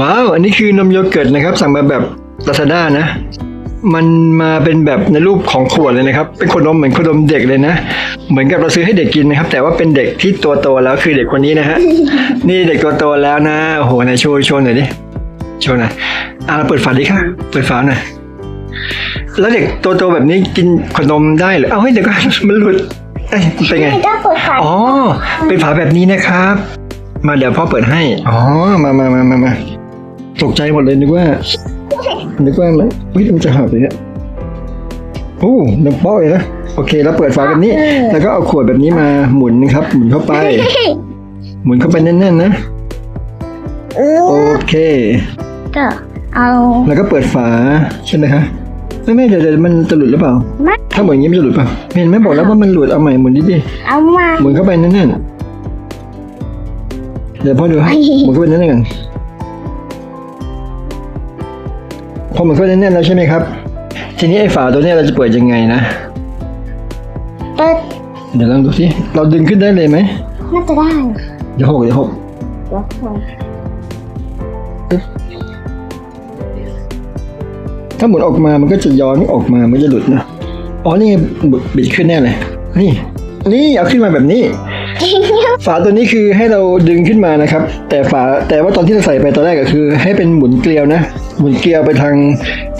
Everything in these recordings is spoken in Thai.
ว้าว อันนี้คือนมโยเกิร์ตนะครับ สั่งมาแบบลาซาด้านะ มันมาเป็นแบบในรูปของขวดเลยนะครับ เป็นขวดนมเหมือนขวดนมเด็กเลยนะ เหมือนกับเราซื้อให้เด็กกินนะครับ แต่ว่าเป็นเด็กที่ตัวโตแล้วคือเด็กคนนี้นะฮะ นี่เด็กตัวโตแล้วนะ โอ้โหไหนโชว์โชว์หน่อยดิ โชว์หน่อยอะเราเปิดฝาดิค่ะ เปิดฝาหน่อย แล้วเด็กตัวโตแบบนี้กินขวดนมได้เหรอ เอ้าเฮ้ยเดี๋ยวก็มันหลุดเอ้ยเป็นไงไม่ต้องเปิดฝาอ๋อ เป็นฝาแบบนี้นะครับ มาเดี๋ยวพ่อเปิดให้ อ๋อ มามามามามา ตกใจหมดเลยนึกว่า นึกว่ามันอุ้ยมันจะหักเลยเนี่ยโอ้น้ำเป้อเลยนะ โอเค แล้วเปิดฝาแบบนี้ แล้วก็เอาขวดแบบนี้มาหมุนนะครับ หมุนเข้าไป หมุนเข้าไปแน่นๆนะเออโอเค ก็เอาแล้วก็เปิดฝาใช่ไหมคะไม่ไม่เดี๋ยวเดี๋ยวมันจะหลุดหรือเปล่ามาถ้าหมุนอย่างนี้มันจะหลุดเปล่าเห็นไหมบอกแล้วว่ามันหลุดเอาใหม่หมุนดิดิเอามาหมุนเข้าไปแน่นๆเดี๋ยวพ่อดูให้หมุนเข้าไปแน่นๆกัน พอหมุนเข้าไปแน่นๆแล้วใช่ไหมครับ ทีนี้ไอ้ฝาตัวเนี้ยเราจะเปิดยังไงนะ เปิด เดี๋ยวลองดูสิ เราดึงขึ้นได้เลยไหม น่าจะได้ เดี๋ยวหกเดี๋ยวหกเดี๋ยวก่อนถ้าหมุนออกมา มันก็จะย้อนออกมา มันจะหลุดนะ อ๋อ นี่ไงบิดขึ้นแน่เลย นี่ นี่ เอาขึ้นมาแบบนี้ ฝาตัวนี้คือให้เราดึงขึ้นมานะครับ แต่ฝาแต่ว่าตอนที่เราใส่ไปตอนแรกก็คือ ให้เป็นหมุนเกลียวนะ หมุนเกลียวไปทาง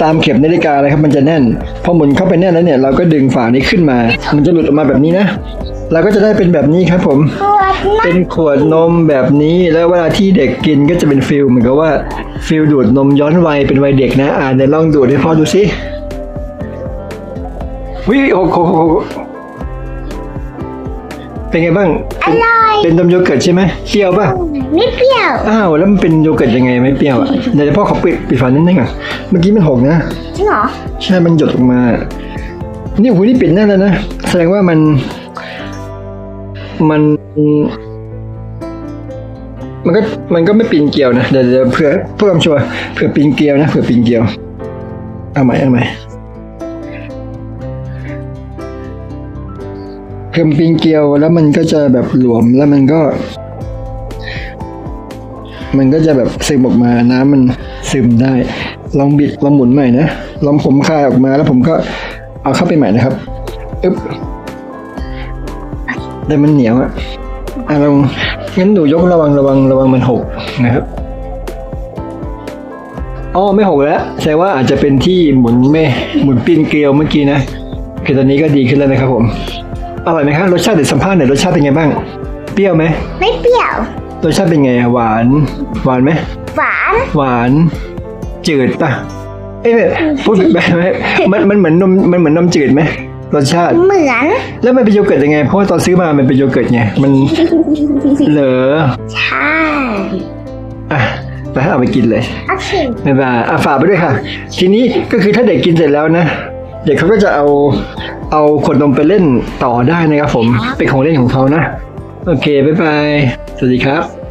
ตามเข็มนาฬิกาเลยครับมันจะแน่น พอหมุนเข้าไปแน่นแล้วเนี่ยเราก็ดึงฝานี้ขึ้นมา มันจะหลุดออกมาแบบนี้นะเราก็จะได้เป็นแบบนี้ครับผมปวดนะเป็นขวดนมแบบนี้ แล้วเวลาที่เด็กกินก็จะเป็นฟิลเหมือนกับว่าฟิลดูดนมย้อนวัยเป็นวัยเด็กนะ อ่าเดี๋ยวลองดูดให้พ่อดูสิวิโอ้โห เป็นไงบ้าง อร่อยเป็นนมโยเกิร์ตใช่ไหมเปรี้ยวป่ะ ไม่เปรี้ยว อ้าวแล้วมันเป็นโยเกิร์ตยังไงไม่เปรี้ยวอะเดี๋ยวพ่อขอปิดปิดฝานิดนึงอะเมื่อกี้มันหกนะ จริงเหรอ ใช่ มันหยดออกมา นี่หูนี่ปิดแน่นแล้วนะ แสดงว่ามัน มัน มันก็มันก็ไม่ปีนเกลียวนะ เดี๋ยวเดี๋ยวเผื่อเพื่อความชัวร์เผื่อปีนเกลียวนะ เผื่อปีนเกลียว เอาใหม่เอาใหม่ เผื่อปีนเกลียวแล้วมันก็จะแบบหลวมแล้วมันก็ มันก็จะแบบซึมออกมาน้ำมันซึมได้ ลองบิดลองหมุนใหม่นะลองผมคายออกมาแล้วผมก็เอาเข้าไปใหม่นะครับอึ๊บแต่มันเหนียวอะอะลองงั้นหนูยกระวังระวังระวังมันหกนะครับอ๋อไม่หกแล้วแสดงว่าอาจจะเป็นที่หมุนไม่หมุนปีนเกลียวเมื่อกี้นะคือตอนนี้ก็ดีขึ้นแล้วนะครับผม อร่อยไหมครับรสชาติเดี๋ยวสัมภาษณ์หน่อยรสชาติเป็นไงบ้าง เปรี้ยวไหมไม่เปรี้ยว รสชาติเป็นไงอะหวาน หวานไหมหวานหวานจืดป่ะเอ้ยพูดแบบไหมมันมันเหมือนนมมันเหมือนนมจืดไหมรสชาติ เหมือน แล้วมันเป็นโยเกิร์ตยังไง เพราะว่าตอนซื้อมามันเป็นโยเกิร์ตไงมันเหลอใช่อะไปเอาไปกินเลยโอเคบ๊ายบายอะฝากไปด้วยค่ะ ทีนี้ก็คือถ้าเด็กกินเสร็จแล้วนะ เด็กเขาก็จะเอา เอาขวดนมไปเล่นต่อได้นะครับผม เป็นของเล่นของเขานะ โอเค บ๊ายบาย สวัสดีครับ